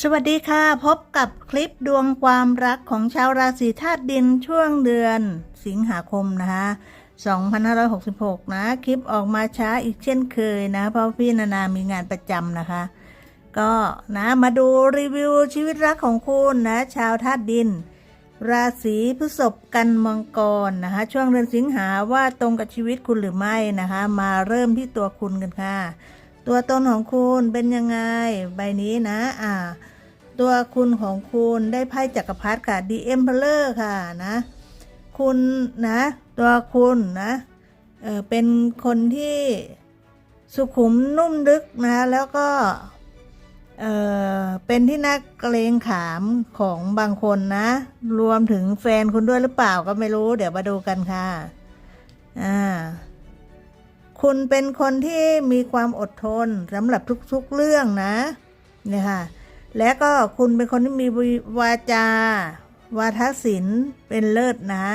สวัสดีค่ะ พบกับคลิปดวงความรักของชาวราศีธาตุดินช่วงเดือนสิงหาคมนะคะ2566 นะ คลิปออกมาช้าอีกเช่นเคยนะ เพราะพี่นานามีงานประจำนะคะ ก็นะมาดูรีวิวชีวิตรักของคุณนะ ชาวธาตุดิน ราศีพฤษภกันมังกรนะคะ ช่วงเดือนสิงหาว่าตรงกับชีวิตคุณหรือไม่นะคะ มาเริ่มที่ตัวคุณกันค่ะ ตัวตนของคุณเป็นยังไง ใบนี้นะ อ่า ตัวคุณของคุณได้ไพ่จักรพรรดิค่ะ The Emperor ค่ะนะ คุณนะ ตัวคุณนะเออเป็นคนที่สุขุมนุ่มลึกนะแล้วก็เออเป็นที่น่าเกรงขามของบางคนนะ รวมถึงแฟนคุณด้วยหรือเปล่าก็ไม่รู้ เดี๋ยวมาดูกันค่ะ อ่า คุณเป็นคนที่มีความอดทนสำหรับทุกๆเรื่องนะเนี่ยค่ะและก็คุณเป็นคนที่มีวาจา วาทศิลป์เป็นเลิศนะ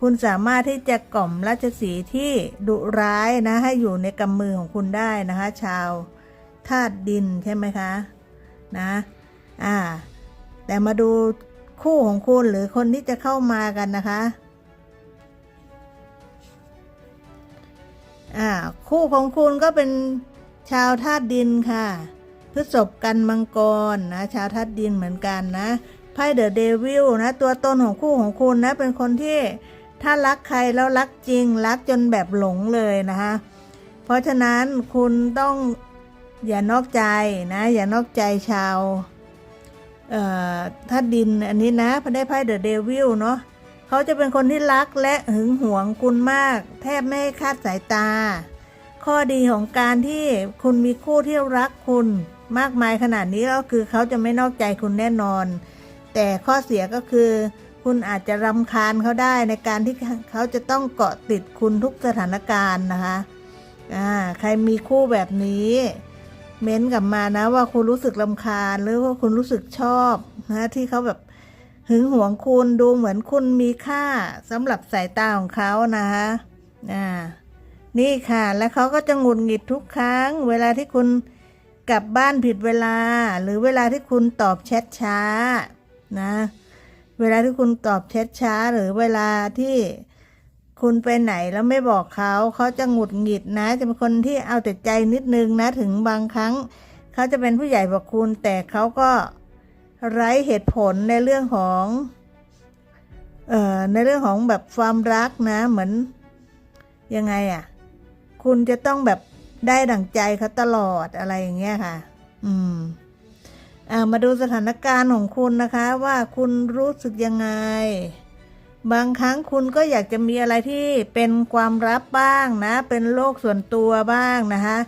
คุณสามารถที่จะกล่อมราชสีที่ดุร้ายนะ ให้อยู่ในกำมือของคุณได้นะคะ ชาวธาตุดินใช่ไหมคะนะอ่าแต่มาดูคู่ของคุณหรือคนที่จะเข้ามากันนะคะ อ่าคู่ของคุณก็เป็นชาวธาตุดินค่ะพฤษภกันมังกรนะชาวธาตุดินเหมือนกันนะไพ่เดอะเดวิลนะตัวตนของคู่ของคุณนะเป็นคนที่ถ้ารักใครแล้วรักจริงรักจนแบบหลงเลยนะคะเพราะฉะนั้นคุณต้องอย่านอกใจนะอย่านอกใจชาวธาตุดินอันนี้นะพอได้ไพ่เดอะเดวิลเนาะ เขาจะเป็นคนที่รักและหึงหวงคุณมาก แทบไม่คาดสายตา ข้อดีของการที่คุณมีคู่ที่รักคุณมากมายขนาดนี้ก็คือเขาจะไม่นอกใจคุณแน่นอน แต่ข้อเสียก็คือ คุณอาจจะรำคาญเขาได้ในการที่เขาจะต้องเกาะติดคุณทุกสถานการณ์นะคะอ่าใครมีคู่แบบนี้ เม้นกลับมานะว่าคุณรู้สึกรำคาญหรือว่าคุณรู้สึกชอบนะที่เขาแบบ หึงหวงคุณดูเหมือนคุณมีค่าสำหรับสายตาของเขานะคะอ่านี่ค่ะ แล้วเขาก็จะหงุดหงิดทุกครั้ง เวลาที่คุณกลับบ้านผิดเวลา หรือเวลาที่คุณตอบแชทช้านะเวลาที่คุณตอบแชทช้า หรือเวลาที่คุณไปไหนแล้วไม่บอกเขาเขาจะหงุดหงิดนะ จะเป็นคนที่เอาแต่ใจนิดนึงนะถึงบางครั้ง เขาจะเป็นผู้ใหญ่กว่าคุณแต่เขาก็ ไร้เหตุผลในเรื่องของเอ่อในเรื่องของแบบความรักนะเหมือนยังไงอะ่ะ คุณจะต้องแบบได้ดั่งใจเขาตลอดอะไรอย่างเงี้ยค่ะ อืมอ่ามาดูสถานการณ์ของคุณนะคะ ว่าคุณรู้สึกยังไง บางครั้งคุณก็อยากจะมีอะไรที่เป็นความลับบ้างนะ เป็นโลกส่วนตัวบ้างนะคะ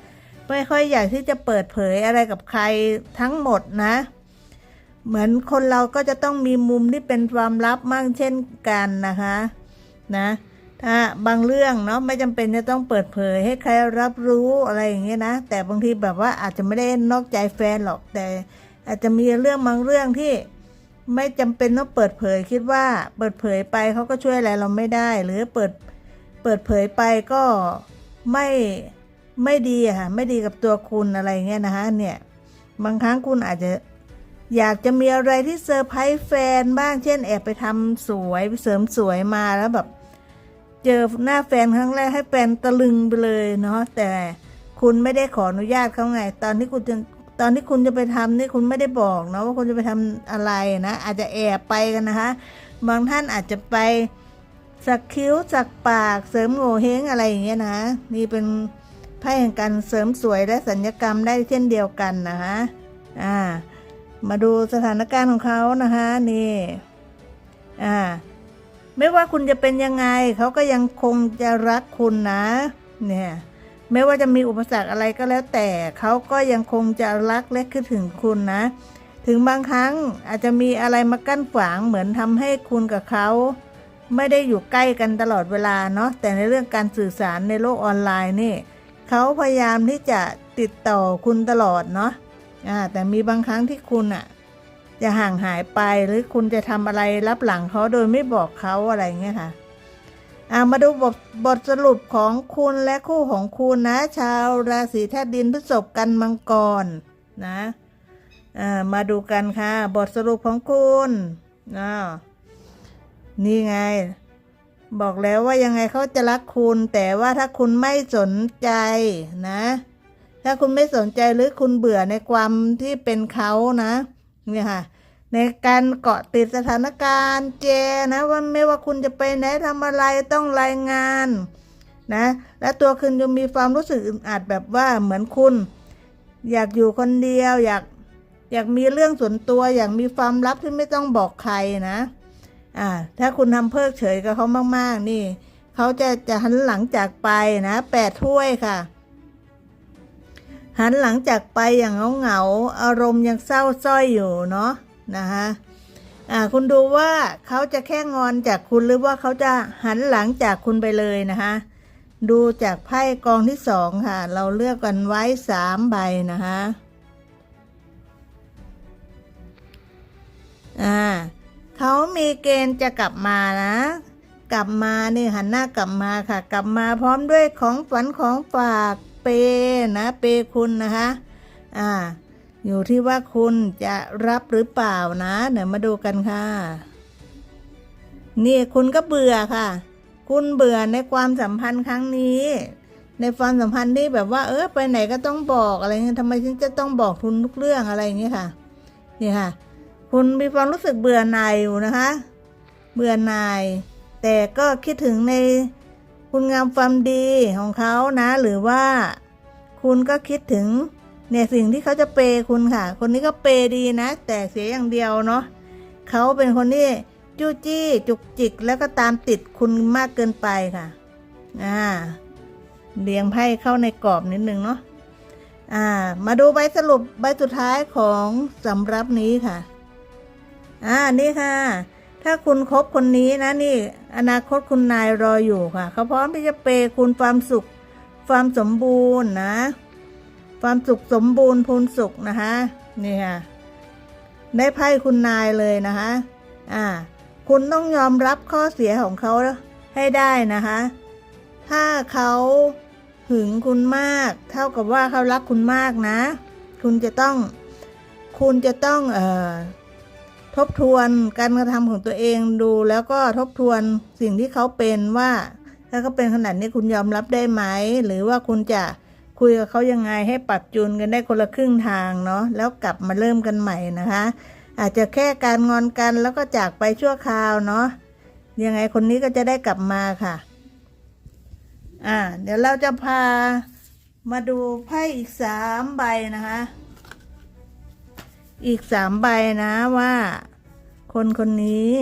ไม่ค่อยอยากที่จะเปิดเผยอะไรกับใครทั้งหมดนะ เหมือนคนเราก็จะต้องมีมุมที่เป็นความลับมั่งเช่นกันนะคะนะถ้าบางเรื่องเนาะไม่จำเป็นจะต้องเปิดเผยให้ใครรับรู้อะไรอย่างเงี้ยนะ แต่บางทีแบบว่าอาจจะไม่ได้นอกใจแฟนหรอกแต่ อาจจะมีเรื่องบางเรื่องที่ไม่จำเป็นต้องเปิดเผยคิดว่าเปิดเผยไปเขาก็ช่วยอะไรเราไม่ได้ หรือเปิดเปิดเผยไปก็ไม่ไม่ดีค่ะไม่ดีกับตัวคุณอะไรเงี้ยนะคะเนี่ยบางครั้งคุณอาจจะ อยากจะมีอะไรที่เซอร์ไพรส์แฟนบ้างเช่นแอบไปทำสวยเสริมสวยมาแล้วแบบ เจอหน้าแฟนครั้งแรกให้แฟนตะลึงไปเลยเนาะแต่คุณไม่ได้ขออนุญาตเขาไง ตอนที่คุณจะตอนที่คุณจะไปทำนี่คุณไม่ได้บอกนะว่าคุณจะไปทำอะไรนะ อาจจะแอบไปกันนะคะ บางท่านอาจจะไปสักคิ้วสักปากเสริมโงเฮงอะไรอย่างเงี้ยนะนี่เป็นไพ่แห่งการเสริมสวยและสัญญกรรมได้เช่นเดียวกันนะคะอ่า มาดูสถานการณ์ของเขานะคะนี่อ่าไม่ว่าคุณจะเป็นยังไงเขาก็ยังคงจะรักคุณนะ เนี่ย ไม่ว่าจะมีอุปสรรคอะไรก็แล้วแต่เขาก็ยังคงจะรักและคิดถึงคุณนะ ถึงบางครั้งอาจจะมีอะไรมากั้นขวางเหมือนทำให้คุณกับเขาไม่ได้อยู่ใกล้กันตลอดเวลาเนาะแต่ในเรื่องการสื่อสารในโลกออนไลน์นี่เขาพยายามที่จะติดต่อคุณตลอดเนาะ แต่มีบางครั้งที่คุณอะจะห่างหายไปหรือคุณจะทำอะไรรับหลังเขาโดยไม่บอกเขาอะไรเงี้ยค่ะอามาดูบทบทสรุปของคุณและคู่ของคุณนะ ชาวราศีธาตุดินพฤษภกันมังกรนะามาดูกันค่ะ บทสรุปของคุณอ้าวนี่ไง บอกแล้วว่ายังไงเขาจะรักคุณ แต่ว่าถ้าคุณไม่สนใจนะ ถ้าคุณไม่สนใจหรือคุณเบื่อในความที่เป็นเขานะเนี่ยค่ะในการเกาะติดสถานการณ์เจนะว่าไม่ว่าคุณจะไปไหนทำอะไรต้องรายงานนะและตัวคุณจะมีความรู้สึกอึดอัดแบบว่าเหมือนคุณ อยากอยู่คนเดียวอยากอยากมีเรื่องส่วนตัวอยากมีความลับที่ไม่ต้องบอกใครนะอ่าถ้าคุณทำเพิกเฉยกับเขามาก ๆ นี่เขาจะจะหันหลังจากไปนะแปดถ้วยค่ะ หันหลังจากไปอย่างเหงาเหงาอารมณ์ยังเศร้าส้อยอยู่เนาะนะคะอ่าคุณดูว่าเขาจะแค่งอนจากคุณหรือว่าเขาจะหันหลังจากคุณไปเลยนะคะดูจากไพ่กองที่สองค่ะ เราเลือกกันไว้สามใบนะคะอ่าเขามีเกณฑ์จะกลับมานะ กลับมานี่หันหน้ากลับมาค่ะ กลับมาพร้อมด้วยของฝันของฝาก เปนะเปคุณนะคะอ่าอยู่ที่ว่าคุณจะรับหรือเปล่านะเดี๋ยวมาดูกันค่ะ นี่คุณก็เบื่อค่ะ คุณเบื่อในความสัมพันธ์ครั้งนี้ ในความสัมพันธ์ที่แบบว่า เออไปไหนก็ต้องบอกอะไรเงี้ยทำไมฉันจะต้องบอกคุณทุกเรื่องอะไรอย่างเงี้ยค่ะนี่ค่ะ คุณมีความรู้สึกเบื่อหน่ายอยู่นะคะ เบื่อหน่าย แต่ก็คิดถึงใน คุณงามความดีของเขานะ หรือว่า คุณก็คิดถึงเนี่ยสิ่งที่เขาจะเปย์คุณค่ะ คนนี้ก็เปย์ดีนะ แต่เสียอย่างเดียวเนาะเขาเป็นคนที่จู้จี้จุกจิกแล้วก็ตามติดคุณมากเกินไปค่ะ อ่าเรียงไพ่เข้าในกรอบนิดนึงเนาะอ่า มาดูใบสรุปใบสุดท้ายของสำรับนี้ค่ะ อ่านี่ค่ะ ถ้าคุณคบคนนี้นะนี่ อนาคตคุณนายรออยู่ค่ะ เขาพร้อมที่จะเปย์คุณความสุข ความสมบูรณ์นะ ความสุขสมบูรณ์พูนสุขนะคะนี่ค่ะได้ไพ่คุณนายเลยนะคะอ่า คุณต้องยอมรับข้อเสียของเขาให้ได้นะคะ ถ้าเขาหึงคุณมาก เท่ากับว่าเขารักคุณมากนะ คุณจะต้อง คุณจะต้องเอ่อ ทบทวนการกระทำของตัวเองดู แล้วก็ทบทวนสิ่งที่เขาเป็นว่า ถ้าเขาเป็นขนาดนี้คุณยอมรับได้ไหม หรือว่าคุณจะคุยกับเขายังไงให้ปรับจูนกันได้คนละครึ่งทางเนาะแล้วกลับมาเริ่มกันใหม่นะคะ อาจจะแค่การงอนกันแล้วก็จากไปชั่วคราวเนาะยังไงคนนี้ก็จะได้กลับมาค่ะ อ่า เดี๋ยวเราจะพามาดูไพ่อีกสามใบนะคะ อีกสามใบนะว่า คนคนนี้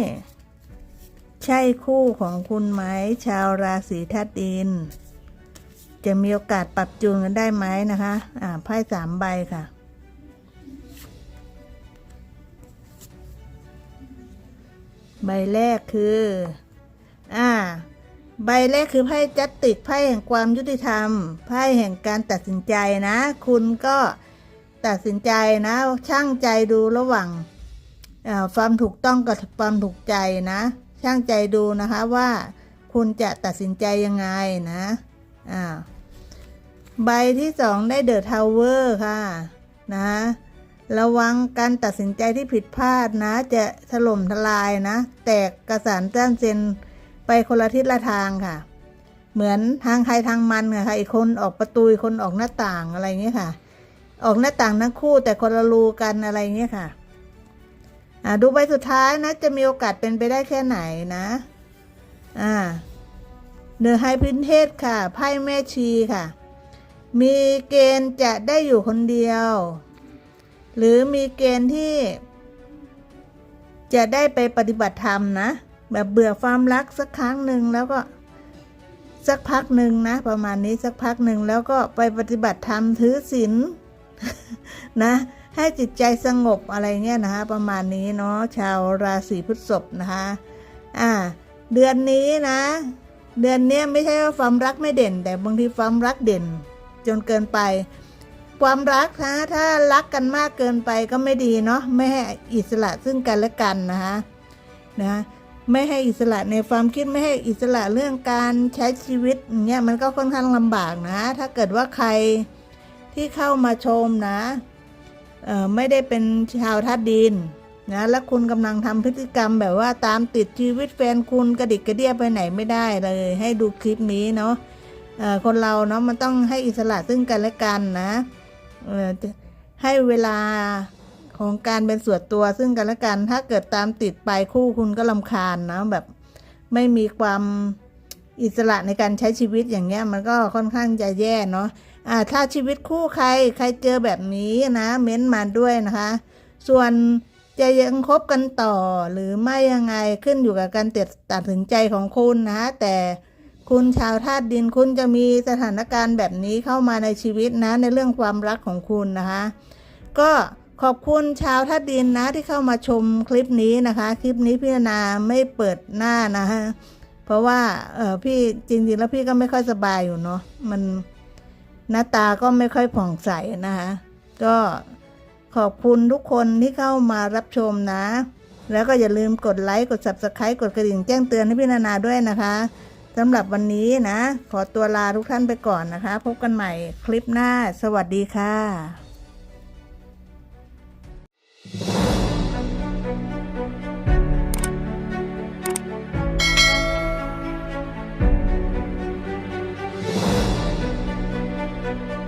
ใช่คู่ของคุณไหม ชาวราศีธาตุดิน จะมีโอกาสปรับจูนกันได้ไหมนะคะ อ่าไพ่สามใบค่ะใบแรกคือ อ่า ใบแรกคือไพ่จัตติกไพ่แห่งความยุติธรรม ไพ่แห่งการตัดสินใจนะ คุณก็ ตัดสินใจนะช่างใจดูระหว่างความถูกต้องกับความถูกใจนะ ช่างใจดูนะคะว่าคุณจะตัดสินใจยังไงนะอ่าใบที่สองได้เดอะทาวเวอร์ค่ะนะระวังการตัดสินใจที่ผิดพลาดนะ จะถล่มทลายนะ แตกกระสานแจ้านเซนไปคนละทิศละทางค่ะ เหมือนทางใครทางมันค่ะอีกคนออกประตูอีกคนออกหน้าต่างอะไรอย่างเงี้ยค่ะ ออกหน้าต่างทั้งคู่แต่คนละรูกันอะไรเงี้ยค่ะอ่าดูใบสุดท้ายนะ จะมีโอกาสเป็นไปได้แค่ไหนนะอ่าเดอไฮพินเทสค่ะ ไพ่แม่ชีค่ะ มีเกณฑ์จะได้อยู่คนเดียว หรือมีเกณฑ์ที่ จะได้ไปปฏิบัติธรรมนะ แบบเบื่อความรักสักครั้งหนึ่งแล้วก็สักพักหนึ่งนะ ประมาณนี้สักพักหนึ่งแล้วก็ไปปฏิบัติธรรมถือศีล นะให้จิตใจสงบอะไรเงี้ยนะคะ ประมาณนี้เนาะชาวราศีพฤษภนะคะอ่า เดือนนี้นะ เดือนเนี้ยไม่ใช่ว่าความรักไม่เด่น แต่บางทีความรักเด่น จนเกินไป ความรักนะถ้ารักกันมากเกินไปก็ไม่ดีเนาะไม่ให้อิสระซึ่งกันและกันนะคะนะไม่ให้อิสระในความคิดไม่ให้อิสระเรื่องการใช้ชีวิตอย่างเงี้ยมันก็ค่อนข้างลำบากนะ ถ้าเกิดว่าใคร ที่เข้ามาชมนะไม่ได้เป็นชาวธาดินนะและคุณกำลังทำพฤติกรรมแบบว่าตามติดชีวิตแฟนคุณกระดิกกระเดียไปไหนไม่ได้เลย ให้ดูคลิปนี้เนาะคนเราเนาะมันต้องให้อิสระซึ่งกันและกันนะให้เวลาของการเป็นส่วนตัวซึ่งกันและกัน ถ้าเกิดตามติดไปคู่คุณก็ลำคาญนะแบบไม่มีความอิสระในการใช้ชีวิตอย่างเงี้ยมันก็ค่อนข้างจะแย่เนาะ อ่าถ้าชีวิตคู่ใครใครเจอแบบนี้นะ เม้นต์มาด้วยนะคะ ส่วนจะยังคบกันต่อหรือไม่ยังไงขึ้นอยู่กับการตัดตัดสินใจของคุณนะ แต่คุณชาวธาตุดินคุณจะมีสถานการณ์แบบนี้เข้ามาในชีวิตนะ ในเรื่องความรักของคุณนะคะ ก็ขอบคุณชาวธาตุดินนะที่เข้ามาชมคลิปนี้นะคะ คลิปนี้พี่นาไม่เปิดหน้านะคะเพราะว่าเออพี่จริงๆแล้วพี่ก็ไม่ค่อยสบายอยู่เนาะมัน หน้าตาก็ไม่ค่อยผ่องใสนะคะ ก็ขอบคุณทุกคนที่เข้ามารับชมนะ แล้วก็อย่าลืมกดไลค์ กด subscribe กดกระดิ่งแจ้งเตือนให้พี่นานาด้วยนะคะสำหรับวันนี้นะ ขอตัวลาทุกท่านไปก่อนนะคะ พบกันใหม่คลิปหน้า สวัสดีค่ะ